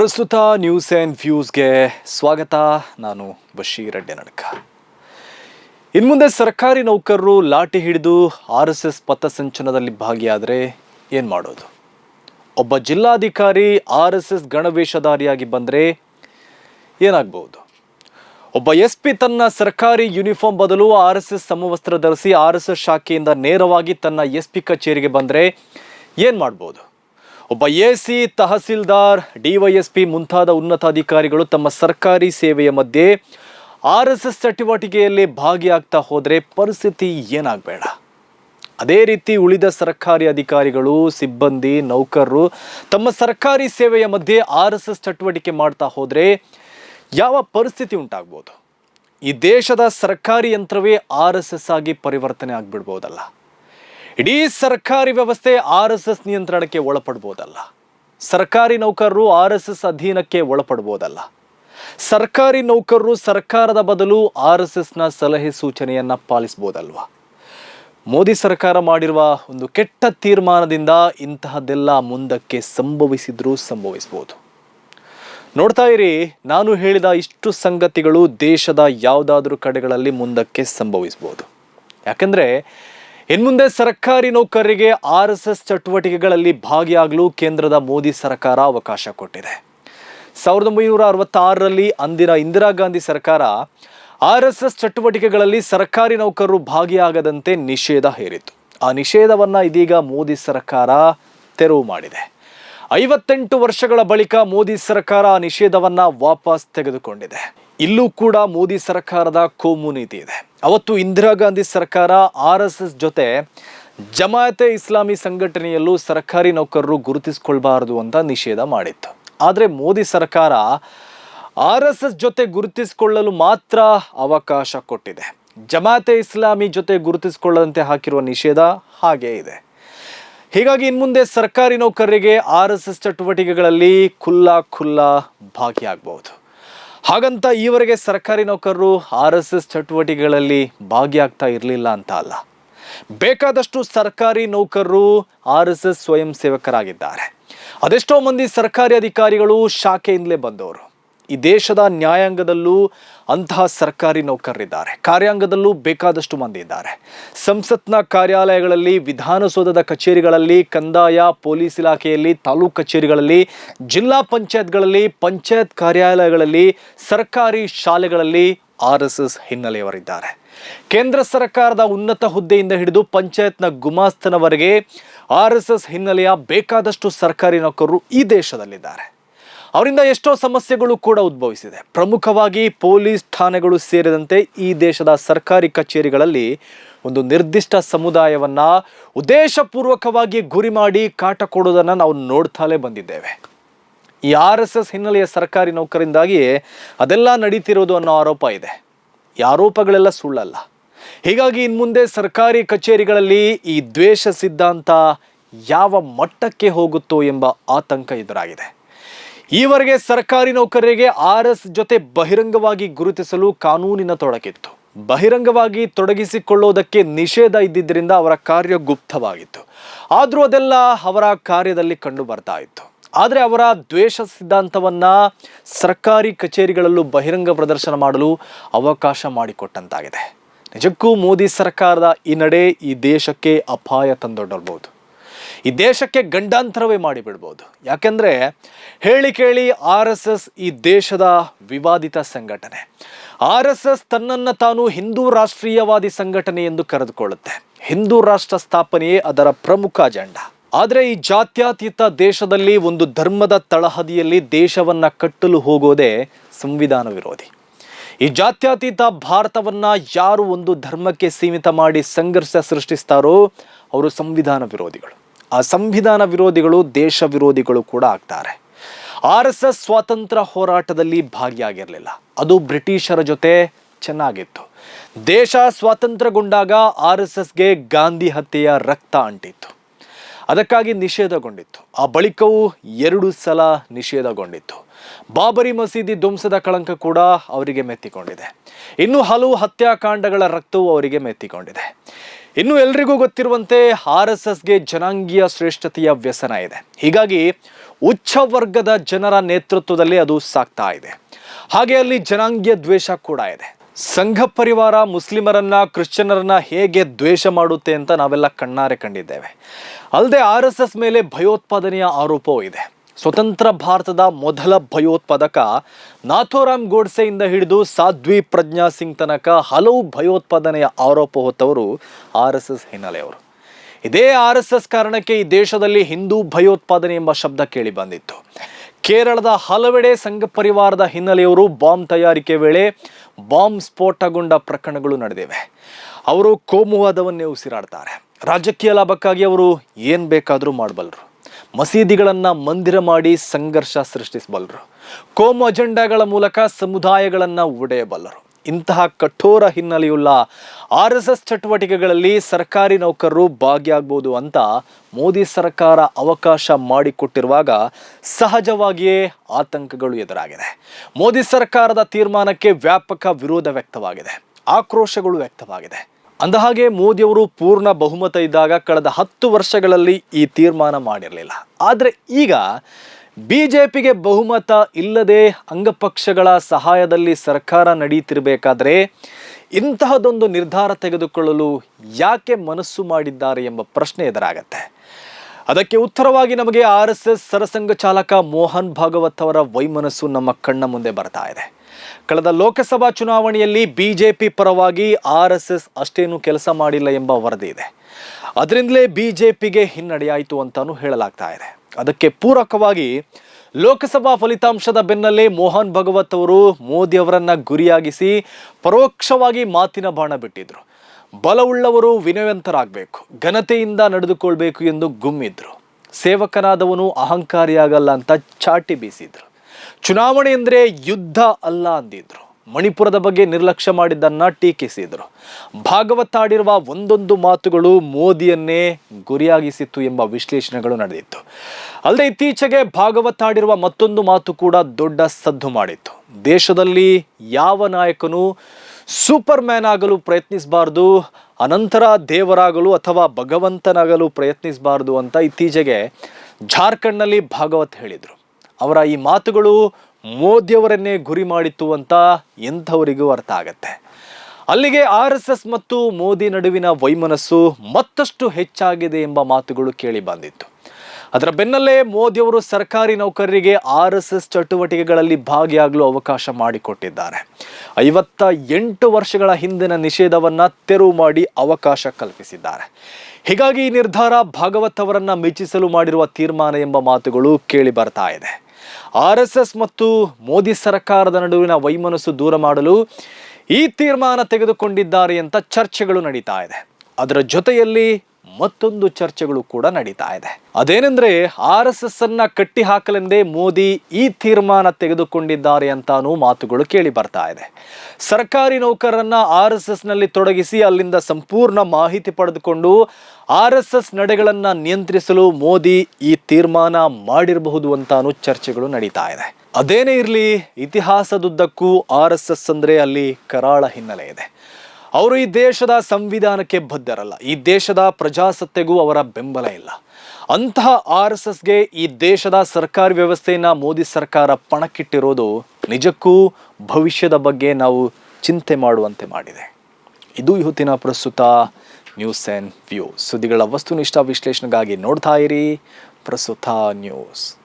ಪ್ರಸ್ತುತ news and ವ್ಯೂಸ್ಗೆ ಸ್ವಾಗತ. ನಾನು ಬಶೀರ್ ಅಡ್ಡೆ ನಡಕ ಇನ್ನು ಮುಂದೆ ಸರ್ಕಾರಿ ನೌಕರರು ಲಾಠಿ ಹಿಡಿದು ಆರ್ ಎಸ್ ಎಸ್ ಪಥಸಂಚಲನದಲ್ಲಿ ಭಾಗಿಯಾದರೆ ಏನು ಮಾಡೋದು? ಒಬ್ಬ ಜಿಲ್ಲಾಧಿಕಾರಿ ಆರ್ ಎಸ್ ಎಸ್ ಗಣವೇಷಧಾರಿಯಾಗಿ ಬಂದರೆ ಏನಾಗ್ಬೋದು ಒಬ್ಬ ಎಸ್ ಪಿ ತನ್ನ ಸರ್ಕಾರಿ ಯೂನಿಫಾರ್ಮ್ ಬದಲು ಆರ್ ಎಸ್ ಎಸ್ ಸಮವಸ್ತ್ರ ಧರಿಸಿ ಆರ್ ಎಸ್ ಎಸ್ ಶಾಖೆಯಿಂದ ನೇರವಾಗಿ ತನ್ನ ಎಸ್ ಪಿ ಕಚೇರಿಗೆ ಬಂದರೆ ಏನು ಮಾಡ್ಬೋದು? ಒಬ್ಬ ಎ ಸಿ ತಹಸೀಲ್ದಾರ್ ಡಿವೈಎಸ್ಪಿ ಮುಂತಾದ ಉನ್ನತ ಅಧಿಕಾರಿಗಳು ತಮ್ಮ ಸರ್ಕಾರಿ ಸೇವೆಯ ಮಧ್ಯೆ ಆರ್ ಎಸ್ ಎಸ್ ಚಟುವಟಿಕೆಯಲ್ಲಿ ಭಾಗಿಯಾಗ್ತಾ ಹೋದರೆ ಪರಿಸ್ಥಿತಿ ಏನಾಗಬೇಡ. ಅದೇ ರೀತಿ ಉಳಿದ ಸರ್ಕಾರಿ ಅಧಿಕಾರಿಗಳು, ಸಿಬ್ಬಂದಿ, ನೌಕರರು ತಮ್ಮ ಸರ್ಕಾರಿ ಸೇವೆಯ ಮಧ್ಯೆ ಆರ್ ಎಸ್ ಎಸ್ ಚಟುವಟಿಕೆ ಮಾಡ್ತಾ ಹೋದರೆ ಯಾವ ಪರಿಸ್ಥಿತಿ ಉಂಟಾಗ್ಬೋದು? ಈ ದೇಶದ ಸರ್ಕಾರಿ ಯಂತ್ರವೇ ಆರ್ ಎಸ್ ಎಸ್ ಆಗಿ ಪರಿವರ್ತನೆ ಆಗಿಬಿಡ್ಬೋದಲ್ಲ. ಇಡೀ ಸರ್ಕಾರಿ ವ್ಯವಸ್ಥೆ ಆರ್ ಎಸ್ ಎಸ್ ನಿಯಂತ್ರಣಕ್ಕೆ ಒಳಪಡ್ಬೋದಲ್ಲ. ಸರ್ಕಾರಿ ನೌಕರರು ಆರ್ ಎಸ್ ಎಸ್ ಅಧೀನಕ್ಕೆ ಒಳಪಡ್ಬೋದಲ್ಲ. ಸರ್ಕಾರಿ ನೌಕರರು ಸರ್ಕಾರದ ಬದಲು ಆರ್ ಎಸ್ ಎಸ್ನ ಸಲಹೆ ಸೂಚನೆಯನ್ನ ಪಾಲಿಸ್ಬೋದಲ್ವಾ? ಮೋದಿ ಸರ್ಕಾರ ಮಾಡಿರುವ ಒಂದು ಕೆಟ್ಟ ತೀರ್ಮಾನದಿಂದ ಇಂತಹದ್ದೆಲ್ಲ ಮುಂದಕ್ಕೆ ಸಂಭವಿಸಿದ್ರೂ ಸಂಭವಿಸ್ಬೋದು. ನೋಡ್ತಾ ಇರಿ, ನಾನು ಹೇಳಿದ ಇಷ್ಟು ಸಂಗತಿಗಳು ದೇಶದ ಯಾವುದಾದ್ರೂ ಕಡೆಗಳಲ್ಲಿ ಮುಂದಕ್ಕೆ ಸಂಭವಿಸ್ಬೋದು. ಯಾಕಂದ್ರೆ ಇನ್ಮುಂದೆ ಸರ್ಕಾರಿ ನೌಕರರಿಗೆ ಆರ್ ಎಸ್ ಎಸ್ ಚಟುವಟಿಕೆಗಳಲ್ಲಿ ಭಾಗಿಯಾಗಲು ಕೇಂದ್ರದ ಮೋದಿ ಸರ್ಕಾರ ಅವಕಾಶ ಕೊಟ್ಟಿದೆ. ಸಾವಿರದ ಒಂಬೈನೂರ ಅರವತ್ತಾರರಲ್ಲಿ ಅಂದಿನ ಇಂದಿರಾ ಗಾಂಧಿ ಸರ್ಕಾರ ಆರ್ ಎಸ್ ಎಸ್ ಚಟುವಟಿಕೆಗಳಲ್ಲಿ ಸರ್ಕಾರಿ ನೌಕರರು ಭಾಗಿಯಾಗದಂತೆ ನಿಷೇಧ ಹೇರಿತ್ತು. ಆ ನಿಷೇಧವನ್ನ ಇದೀಗ ಮೋದಿ ಸರ್ಕಾರ ತೆರವು ಮಾಡಿದೆ. ಐವತ್ತೆಂಟು ವರ್ಷಗಳ ಬಳಿಕ ಮೋದಿ ಸರ್ಕಾರ ಆ ನಿಷೇಧವನ್ನ ವಾಪಸ್ ತೆಗೆದುಕೊಂಡಿದೆ. ಇಲ್ಲೂ ಕೂಡ ಮೋದಿ ಸರ್ಕಾರದ ಕೋಮು ನೀತಿ ಇದೆ. ಅವತ್ತು ಇಂದಿರಾ ಗಾಂಧಿ ಸರ್ಕಾರ ಆರ್ ಎಸ್ ಎಸ್ ಜೊತೆ ಜಮಾಯತೆ ಇಸ್ಲಾಮಿ ಸಂಘಟನೆಯಲ್ಲೂ ಸರ್ಕಾರಿ ನೌಕರರು ಗುರುತಿಸಿಕೊಳ್ಬಾರದು ಅಂತ ನಿಷೇಧ ಮಾಡಿತ್ತು. ಆದರೆ ಮೋದಿ ಸರ್ಕಾರ ಆರ್ ಎಸ್ ಎಸ್ ಜೊತೆ ಗುರುತಿಸಿಕೊಳ್ಳಲು ಮಾತ್ರ ಅವಕಾಶ ಕೊಟ್ಟಿದೆ. ಜಮಾತೆ ಇಸ್ಲಾಮಿ ಜೊತೆ ಗುರುತಿಸಿಕೊಳ್ಳದಂತೆ ಹಾಕಿರುವ ನಿಷೇಧ ಹಾಗೇ ಇದೆ. ಹೀಗಾಗಿ ಇನ್ಮುಂದೆ ಸರ್ಕಾರಿ ನೌಕರರಿಗೆ ಆರ್ ಎಸ್ ಎಸ್ ಚಟುವಟಿಕೆಗಳಲ್ಲಿ ಖುಲ್ಲಾ ಖುಲ್ಲಾ ಭಾಗಿಯಾಗಬಹುದು. ಹಾಗಂತ ಈವರೆಗೆ ಸರ್ಕಾರಿ ನೌಕರರು ಆರ್ ಎಸ್ ಎಸ್ ಚಟುವಟಿಕೆಗಳಲ್ಲಿ ಭಾಗಿಯಾಗ್ತಾ ಇರಲಿಲ್ಲ ಅಂತ ಅಲ್ಲ. ಬೇಕಾದಷ್ಟು ಸರ್ಕಾರಿ ನೌಕರರು ಆರ್ ಎಸ್ ಎಸ್ ಸ್ವಯಂ ಸೇವಕರಾಗಿದ್ದಾರೆ. ಅದೆಷ್ಟೋ ಮಂದಿ ಸರ್ಕಾರಿ ಅಧಿಕಾರಿಗಳು ಶಾಖೆಯಿಂದಲೇ ಬಂದವರು. ಈ ದೇಶದ ನ್ಯಾಯಾಂಗದಲ್ಲೂ ಅಂತಹ ಸರ್ಕಾರಿ ನೌಕರರಿದ್ದಾರೆ. ಕಾರ್ಯಾಂಗದಲ್ಲೂ ಬೇಕಾದಷ್ಟು ಮಂದಿ ಇದ್ದಾರೆ. ಸಂಸತ್ನ ಕಾರ್ಯಾಲಯಗಳಲ್ಲಿ, ವಿಧಾನಸೌಧದ ಕಚೇರಿಗಳಲ್ಲಿ, ಕಂದಾಯ, ಪೊಲೀಸ್ ಇಲಾಖೆಯಲ್ಲಿ, ತಾಲೂಕು ಕಚೇರಿಗಳಲ್ಲಿ, ಜಿಲ್ಲಾ ಪಂಚಾಯತ್ಗಳಲ್ಲಿ, ಪಂಚಾಯತ್ ಕಾರ್ಯಾಲಯಗಳಲ್ಲಿ, ಸರ್ಕಾರಿ ಶಾಲೆಗಳಲ್ಲಿ ಆರ್ ಎಸ್ ಎಸ್ ಹಿನ್ನೆಲೆಯವರಿದ್ದಾರೆ. ಕೇಂದ್ರ ಸರ್ಕಾರದ ಉನ್ನತ ಹುದ್ದೆಯಿಂದ ಹಿಡಿದು ಪಂಚಾಯತ್ನ ಗುಮಾಸ್ತನವರೆಗೆ ಆರ್ ಎಸ್ ಎಸ್ ಹಿನ್ನೆಲೆಯ ಬೇಕಾದಷ್ಟು ಸರ್ಕಾರಿ ನೌಕರರು ಈ ದೇಶದಲ್ಲಿದ್ದಾರೆ. ಅವರಿಂದ ಎಷ್ಟೋ ಸಮಸ್ಯೆಗಳು ಕೂಡ ಉದ್ಭವಿಸಿದೆ. ಪ್ರಮುಖವಾಗಿ ಪೊಲೀಸ್ ಠಾಣೆಗಳು ಸೇರಿದಂತೆ ಈ ದೇಶದ ಸರ್ಕಾರಿ ಕಚೇರಿಗಳಲ್ಲಿ ಒಂದು ನಿರ್ದಿಷ್ಟ ಸಮುದಾಯವನ್ನ ಉದ್ದೇಶಪೂರ್ವಕವಾಗಿ ಗುರಿ ಮಾಡಿ ಕಾಟ ಕೊಡೋದನ್ನು ನಾವು ನೋಡ್ತಾಲೇ ಬಂದಿದ್ದೇವೆ. ಈ ಆರ್ ಎಸ್ ಎಸ್ ಹಿನ್ನೆಲೆಯ ಸರ್ಕಾರಿ ನೌಕರಿಂದಾಗಿ ಅದೆಲ್ಲ ನಡೀತಿರೋದು ಅನ್ನೋ ಆರೋಪ ಇದೆ. ಈ ಆರೋಪಗಳೆಲ್ಲ ಸುಳ್ಳಲ್ಲ. ಹೀಗಾಗಿ ಇನ್ಮುಂದೆ ಸರ್ಕಾರಿ ಕಚೇರಿಗಳಲ್ಲಿ ಈ ದ್ವೇಷ ಸಿದ್ಧಾಂತ ಯಾವ ಮಟ್ಟಕ್ಕೆ ಹೋಗುತ್ತೋ ಎಂಬ ಆತಂಕ ಎದುರಾಗಿದೆ. ಈವರೆಗೆ ಸರ್ಕಾರಿ ನೌಕರರಿಗೆ ಆರ್ ಎಸ್ ಜೊತೆ ಬಹಿರಂಗವಾಗಿ ಗುರುತಿಸಲು ಕಾನೂನಿನ ತೊಡಕಿತ್ತು. ಬಹಿರಂಗವಾಗಿ ತೊಡಗಿಸಿಕೊಳ್ಳೋದಕ್ಕೆ ನಿಷೇಧ ಇದ್ದಿದ್ದರಿಂದ ಅವರ ಕಾರ್ಯ ಗುಪ್ತವಾಗಿತ್ತು. ಆದರೂ ಅದೆಲ್ಲ ಅವರ ಕಾರ್ಯದಲ್ಲಿ ಕಂಡು ಬರ್ತಾ ಇತ್ತು. ಆದರೆ ಅವರ ದ್ವೇಷ ಸಿದ್ಧಾಂತವನ್ನ ಸರ್ಕಾರಿ ಕಚೇರಿಗಳಲ್ಲೂ ಬಹಿರಂಗ ಪ್ರದರ್ಶನ ಮಾಡಲು ಅವಕಾಶ ಮಾಡಿಕೊಟ್ಟಂತಾಗಿದೆ. ನಿಜಕ್ಕೂ ಮೋದಿ ಸರ್ಕಾರದ ಈ ನಡೆ ಈ ದೇಶಕ್ಕೆ ಅಪಾಯ ತಂದೊಡ್ಡಬಹುದು ಈ ದೇಶಕ್ಕೆ ಗಂಡಾಂತರವೇ ಮಾಡಿಬಿಡ್ಬೋದು. ಯಾಕೆಂದರೆ ಹೇಳಿ ಕೇಳಿ ಆರ್ ಎಸ್ ಎಸ್ ಈ ದೇಶದ ವಿವಾದಿತ ಸಂಘಟನೆ. ಆರ್ ಎಸ್ ಎಸ್ ತನ್ನನ್ನು ತಾನು ಹಿಂದೂ ರಾಷ್ಟ್ರೀಯವಾದಿ ಸಂಘಟನೆ ಎಂದು ಕರೆದುಕೊಳ್ಳುತ್ತೆ. ಹಿಂದೂ ರಾಷ್ಟ್ರ ಸ್ಥಾಪನೆಯೇ ಅದರ ಪ್ರಮುಖ ಅಜೆಂಡಾ. ಆದರೆ ಈ ಜಾತ್ಯತೀತ ದೇಶದಲ್ಲಿ ಒಂದು ಧರ್ಮದ ತಳಹದಿಯಲ್ಲಿ ದೇಶವನ್ನ ಕಟ್ಟಲು ಹೋಗೋದೇ ಸಂವಿಧಾನ ವಿರೋಧಿ. ಈ ಜಾತ್ಯತೀತ ಭಾರತವನ್ನ ಯಾರು ಒಂದು ಧರ್ಮಕ್ಕೆ ಸೀಮಿತ ಮಾಡಿ ಸಂಘರ್ಷ ಸೃಷ್ಟಿಸ್ತಾರೋ ಅವರು ಸಂವಿಧಾನ ವಿರೋಧಿಗಳು. ಸಂವಿಧಾನ ವಿರೋಧಿಗಳು, ದೇಶ ವಿರೋಧಿಗಳು ಕೂಡ ಆಗ್ತಾರೆ. ಆರ್ ಎಸ್ ಎಸ್ ಸ್ವಾತಂತ್ರ್ಯ ಹೋರಾಟದಲ್ಲಿ ಭಾಗಿಯಾಗಿರಲಿಲ್ಲ. ಅದು ಬ್ರಿಟಿಷರ ಜೊತೆ ಚೆನ್ನಾಗಿತ್ತು. ದೇಶ ಸ್ವಾತಂತ್ರ್ಯಗೊಂಡಾಗ ಆರ್ ಎಸ್ ಎಸ್ಗೆ ಗಾಂಧಿ ಹತ್ಯೆಯ ರಕ್ತ ಅಂಟಿತ್ತು. ಅದಕ್ಕಾಗಿ ನಿಷೇಧಗೊಂಡಿತ್ತು. ಆ ಬಳಿಕವೂ ಎರಡು ಸಲ ನಿಷೇಧಗೊಂಡಿತ್ತು. ಬಾಬರಿ ಮಸೀದಿ ಧ್ವಂಸದ ಕಳಂಕ ಕೂಡ ಅವರಿಗೆ ಮೆತ್ತಿಕೊಂಡಿದೆ. ಇನ್ನು ಹಲವು ಹತ್ಯಾಕಾಂಡಗಳ ರಕ್ತವು ಅವರಿಗೆ ಮೆತ್ತಿಕೊಂಡಿದೆ. ಇನ್ನು ಎಲ್ರಿಗೂ ಗೊತ್ತಿರುವಂತೆ ಆರ್ ಎಸ್ ಎಸ್ಗೆ ಜನಾಂಗೀಯ ಶ್ರೇಷ್ಠತೆಯ ವ್ಯಸನ ಇದೆ. ಹೀಗಾಗಿ ಉಚ್ಚ ವರ್ಗದ ಜನರ ನೇತೃತ್ವದಲ್ಲಿ ಅದು ಸಾಕ್ತಾ ಇದೆ. ಹಾಗೆ ಅಲ್ಲಿ ಜನಾಂಗೀಯ ದ್ವೇಷ ಕೂಡ ಇದೆ. ಸಂಘ ಪರಿವಾರ ಮುಸ್ಲಿಮರನ್ನ, ಕ್ರಿಶ್ಚಿಯನರನ್ನ ಹೇಗೆ ದ್ವೇಷ ಮಾಡುತ್ತೆ ಅಂತ ನಾವೆಲ್ಲ ಕಣ್ಣಾರೆ ಕಂಡಿದ್ದೇವೆ. ಅಲ್ಲದೆ ಆರ್ ಎಸ್ ಎಸ್ ಮೇಲೆ ಭಯೋತ್ಪಾದನೆಯ ಆರೋಪವೂ ಇದೆ. ಸ್ವತಂತ್ರ ಭಾರತದ ಮೊದಲ ಭಯೋತ್ಪಾದಕ ನಾಥೋರಾಮ್ ಗೋಡ್ಸೆಯಿಂದ ಹಿಡಿದು ಸಾಧ್ವಿ ಪ್ರಜ್ಞಾ ಸಿಂಗ್ ತನಕ ಹಲವು ಭಯೋತ್ಪಾದನೆಯ ಆರೋಪ ಹೊತ್ತವರು ಆರ್ ಎಸ್ ಎಸ್ ಹಿನ್ನೆಲೆಯವರು. ಇದೇ ಆರ್ ಎಸ್ ಎಸ್ ಕಾರಣಕ್ಕೆ ಈ ದೇಶದಲ್ಲಿ ಹಿಂದೂ ಭಯೋತ್ಪಾದನೆ ಎಂಬ ಶಬ್ದ ಕೇಳಿ ಬಂದಿತ್ತು. ಕೇರಳದ ಹಲವೆಡೆ ಸಂಘ ಪರಿವಾರದ ಹಿನ್ನೆಲೆಯವರು ಬಾಂಬ್ ತಯಾರಿಕೆ ವೇಳೆ ಬಾಂಬ್ ಸ್ಫೋಟಗೊಂಡ ಪ್ರಕರಣಗಳು ನಡೆದಿವೆ. ಅವರು ಕೋಮುವಾದವನ್ನೇ ಉಸಿರಾಡ್ತಾರೆ. ರಾಜಕೀಯ ಲಾಭಕ್ಕಾಗಿ ಅವರು ಏನು ಬೇಕಾದರೂ ಮಾಡಬಲ್ಲರು. ಮಸೀದಿಗಳನ್ನು ಮಂದಿರ ಮಾಡಿ ಸಂಘರ್ಷ ಸೃಷ್ಟಿಸಬಲ್ಲರು. ಕೋಮು ಅಜೆಂಡಾಗಳ ಮೂಲಕ ಸಮುದಾಯಗಳನ್ನು ಒಡೆಯಬಲ್ಲರು. ಇಂತಹ ಕಠೋರ ಹಿನ್ನೆಲೆಯುಳ್ಳ ಆರ್ ಎಸ್ ಎಸ್ ಚಟುವಟಿಕೆಗಳಲ್ಲಿ ಸರ್ಕಾರಿ ನೌಕರರು ಭಾಗಿಯಾಗಬಹುದು ಅಂತ ಮೋದಿ ಸರ್ಕಾರ ಅವಕಾಶ ಮಾಡಿಕೊಟ್ಟಿರುವಾಗ ಸಹಜವಾಗಿಯೇ ಆತಂಕಗಳು ಎದುರಾಗಿದೆ. ಮೋದಿ ಸರ್ಕಾರದ ತೀರ್ಮಾನಕ್ಕೆ ವ್ಯಾಪಕ ವಿರೋಧ ವ್ಯಕ್ತವಾಗಿದೆ. ಆಕ್ರೋಶಗಳು ವ್ಯಕ್ತವಾಗಿದೆ. ಅಂದಹಾಗೆ ಮೋದಿಯವರು ಪೂರ್ಣ ಬಹುಮತ ಇದ್ದಾಗ ಕಳೆದ ಹತ್ತು ವರ್ಷಗಳಲ್ಲಿ ಈ ತೀರ್ಮಾನ ಮಾಡಿರಲಿಲ್ಲ. ಆದರೆ ಈಗ ಬಿ ಜೆ ಪಿಗೆ ಬಹುಮತ ಇಲ್ಲದೆ ಅಂಗಪಕ್ಷಗಳ ಸಹಾಯದಲ್ಲಿ ಸರ್ಕಾರ ನಡೆಯುತ್ತಿರಬೇಕಾದ್ರೆ ಇಂತಹದೊಂದು ನಿರ್ಧಾರ ತೆಗೆದುಕೊಳ್ಳಲು ಯಾಕೆ ಮನಸ್ಸು ಮಾಡಿದ್ದಾರೆ ಎಂಬ ಪ್ರಶ್ನೆ ಎದುರಾಗತ್ತೆ. ಅದಕ್ಕೆ ಉತ್ತರವಾಗಿ ನಮಗೆ ಆರ್ ಎಸ್ ಎಸ್ ಸರಸಂಘ ಚಾಲಕ ಮೋಹನ್ ಭಾಗವತ್ ಅವರ ವೈಮನಸ್ಸು ನಮ್ಮ ಕಣ್ಣ ಮುಂದೆ ಬರ್ತಾ ಇದೆ. ಕಳೆದ ಲೋಕಸಭಾ ಚುನಾವಣೆಯಲ್ಲಿ ಬಿಜೆಪಿ ಪರವಾಗಿ ಆರ್ ಎಸ್ ಎಸ್ ಅಷ್ಟೇನು ಕೆಲಸ ಮಾಡಿಲ್ಲ ಎಂಬ ವರದಿ ಇದೆ. ಅದರಿಂದಲೇ ಬಿಜೆಪಿಗೆ ಹಿನ್ನಡೆಯಾಯಿತು ಅಂತಾನೂ ಹೇಳಲಾಗ್ತಾ ಇದೆ. ಅದಕ್ಕೆ ಪೂರಕವಾಗಿ ಲೋಕಸಭಾ ಫಲಿತಾಂಶದ ಬೆನ್ನಲ್ಲೇ ಮೋಹನ್ ಭಗವತ್ ಅವರು ಮೋದಿ ಅವರನ್ನ ಗುರಿಯಾಗಿಸಿ ಪರೋಕ್ಷವಾಗಿ ಮಾತಿನ ಬಾಣ ಬಿಟ್ಟಿದ್ರು. ಬಲವುಳ್ಳವರು ವಿನಯವಂತರಾಗಬೇಕು, ಘನತೆಯಿಂದ ನಡೆದುಕೊಳ್ಬೇಕು ಎಂದು ಗುಮ್ಮಿದ್ರು. ಸೇವಕನಾದವನು ಅಹಂಕಾರಿಯಾಗಲ್ಲ ಅಂತ ಚಾಟಿ ಬೀಸಿದ್ರು. ಚುನಾವಣೆ ಅಂದರೆ ಯುದ್ಧ ಅಲ್ಲ ಅಂದಿದ್ರು. ಮಣಿಪುರದ ಬಗ್ಗೆ ನಿರ್ಲಕ್ಷ್ಯ ಮಾಡಿದ್ದನ್ನು ಟೀಕಿಸಿದರು. ಭಾಗವತ್ ಆಡಿರುವ ಒಂದೊಂದು ಮಾತುಗಳು ಮೋದಿಯನ್ನೇ ಗುರಿಯಾಗಿಸಿತ್ತು ಎಂಬ ವಿಶ್ಲೇಷಣೆಗಳು ನಡೆದಿತ್ತು. ಅಲ್ಲದೆ ಇತ್ತೀಚೆಗೆ ಭಾಗವತ್ ಆಡಿರುವ ಮತ್ತೊಂದು ಮಾತು ಕೂಡ ದೊಡ್ಡ ಸದ್ದು ಮಾಡಿತ್ತು. ದೇಶದಲ್ಲಿ ಯಾವ ನಾಯಕನೂ ಸೂಪರ್ ಮ್ಯಾನ್ ಆಗಲು ಪ್ರಯತ್ನಿಸಬಾರ್ದು, ಅನಂತರ ದೇವರಾಗಲು ಅಥವಾ ಭಗವಂತನಾಗಲು ಪ್ರಯತ್ನಿಸಬಾರ್ದು ಅಂತ ಇತ್ತೀಚೆಗೆ ಜಾರ್ಖಂಡ್ನಲ್ಲಿ ಭಾಗವತ್ ಹೇಳಿದರು. ಅವರ ಈ ಮಾತುಗಳು ಮೋದಿಯವರನ್ನೇ ಗುರಿ ಮಾಡಿತ್ತು ಅಂತ ಎಂಥವರಿಗೂ ಅರ್ಥ ಆಗತ್ತೆ. ಅಲ್ಲಿಗೆ ಆರ್ ಎಸ್ ಎಸ್ ಮತ್ತು ಮೋದಿ ನಡುವಿನ ವೈಮನಸ್ಸು ಮತ್ತಷ್ಟು ಹೆಚ್ಚಾಗಿದೆ ಎಂಬ ಮಾತುಗಳು ಕೇಳಿ ಬಂದಿತ್ತು. ಅದರ ಬೆನ್ನಲ್ಲೇ ಮೋದಿಯವರು ಸರ್ಕಾರಿ ನೌಕರರಿಗೆ ಆರ್ ಎಸ್ ಎಸ್ ಚಟುವಟಿಕೆಗಳಲ್ಲಿ ಭಾಗಿಯಾಗಲು ಅವಕಾಶ ಮಾಡಿಕೊಟ್ಟಿದ್ದಾರೆ. ಐವತ್ತ ಎಂಟು ವರ್ಷಗಳ ಹಿಂದಿನ ನಿಷೇಧವನ್ನ ತೆರವು ಮಾಡಿ ಅವಕಾಶ ಕಲ್ಪಿಸಿದ್ದಾರೆ. ಹೀಗಾಗಿ ಈ ನಿರ್ಧಾರ ಭಾಗವತ್ ಅವರನ್ನು ಮೆಚ್ಚಿಸಲು ಮಾಡಿರುವ ತೀರ್ಮಾನ ಎಂಬ ಮಾತುಗಳು ಕೇಳಿ ಬರ್ತಾ ಇದೆ. ಆರ್ ಎಸ್ ಎಸ್ ಮತ್ತು ಮೋದಿ ಸರ್ಕಾರದ ನಡುವಿನ ವೈಮನಸ್ಸು ದೂರ ಮಾಡಲು ಈ ತೀರ್ಮಾನ ತೆಗೆದುಕೊಂಡಿದ್ದಾರೆ ಅಂತ ಚರ್ಚೆಗಳು ನಡೀತಾ ಇದೆ. ಅದರ ಜೊತೆಯಲ್ಲಿ ಮತ್ತೊಂದು ಚರ್ಚೆಗಳು ಕೂಡ ನಡೀತಾ ಇದೆ. ಅದೇನೆಂದ್ರೆ ಆರ್ ಎಸ್ ಎಸ್ ಅನ್ನ ಕಟ್ಟಿ ಹಾಕಲೆಂದೇ ಮೋದಿ ಈ ತೀರ್ಮಾನ ತೆಗೆದುಕೊಂಡಿದ್ದಾರೆ ಅಂತಾನೂ ಮಾತುಗಳು ಕೇಳಿ ಬರ್ತಾ ಇದೆ. ಸರ್ಕಾರಿ ನೌಕರರನ್ನ ಆರ್ ಎಸ್ ಎಸ್ನಲ್ಲಿ ತೊಡಗಿಸಿ ಅಲ್ಲಿಂದ ಸಂಪೂರ್ಣ ಮಾಹಿತಿ ಪಡೆದುಕೊಂಡು ಆರ್ ಎಸ್ ಎಸ್ ನಡೆಗಳನ್ನ ನಿಯಂತ್ರಿಸಲು ಮೋದಿ ಈ ತೀರ್ಮಾನ ಮಾಡಿರಬಹುದು ಅಂತಾನೂ ಚರ್ಚೆಗಳು ನಡೀತಾ ಇದೆ. ಅದೇನೇ ಇರಲಿ, ಇತಿಹಾಸದುದ್ದಕ್ಕೂ ಆರ್ ಎಸ್ ಎಸ್ ಅಂದ್ರೆ ಅಲ್ಲಿ ಕರಾಳ ಹಿನ್ನೆಲೆ ಇದೆ. ಅವರು ಈ ದೇಶದ ಸಂವಿಧಾನಕ್ಕೆ ಬದ್ಧರಲ್ಲ. ಈ ದೇಶದ ಪ್ರಜಾಸತ್ತೆಗೂ ಅವರ ಬೆಂಬಲ ಇಲ್ಲ. ಅಂತಹ ಆರ್ ಎಸ್ ಎಸ್ಗೆ ಈ ದೇಶದ ಸರ್ಕಾರಿ ವ್ಯವಸ್ಥೆಯನ್ನು ಮೋದಿ ಸರ್ಕಾರ ಪಣಕ್ಕಿಟ್ಟಿರೋದು ನಿಜಕ್ಕೂ ಭವಿಷ್ಯದ ಬಗ್ಗೆ ನಾವು ಚಿಂತೆ ಮಾಡುವಂತೆ ಮಾಡಿದೆ. ಇದು ಇವತ್ತಿನ ಪ್ರಸ್ತುತ ನ್ಯೂಸ್ ಆ್ಯಂಡ್ ವ್ಯೂ. ಸುದ್ದಿಗಳ ವಸ್ತುನಿಷ್ಠ ವಿಶ್ಲೇಷಣೆಗಾಗಿ ನೋಡ್ತಾ ಇರಿ ಪ್ರಸ್ತುತ ನ್ಯೂಸ್.